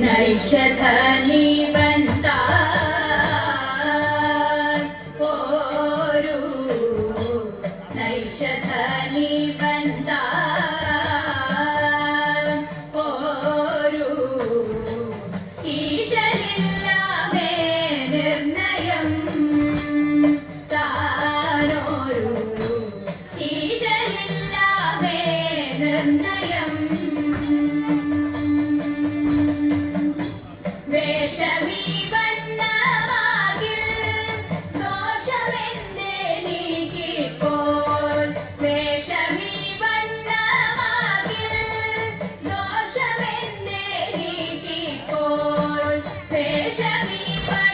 نعيش تهانيبا Happy birthday.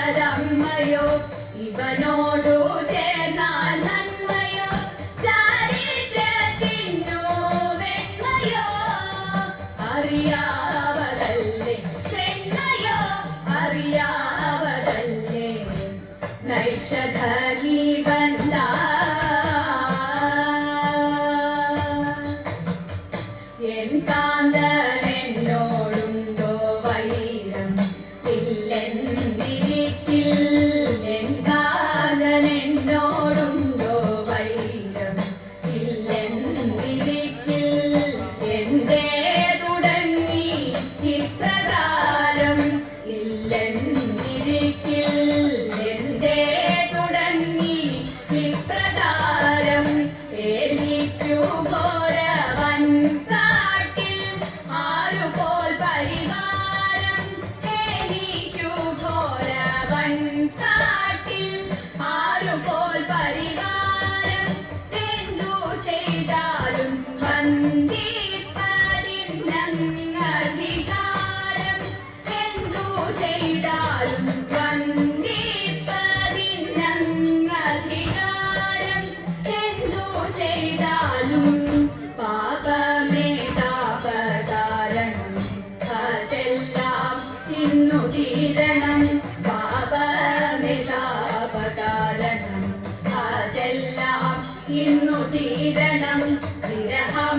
സുന്ദരമ്മയോ ഇവനോടു ചേർന്നാൽ നന്മയോ? ചാരിത്രത്തിനോ വെണ്മയോ? അറിയാവതല്ലേ വെണ്മയോ? അറിയാവതല്ലേ നൈഷധനീ ബന്ധ N കാന്ത ഇന്നു തീരണം വിരഹം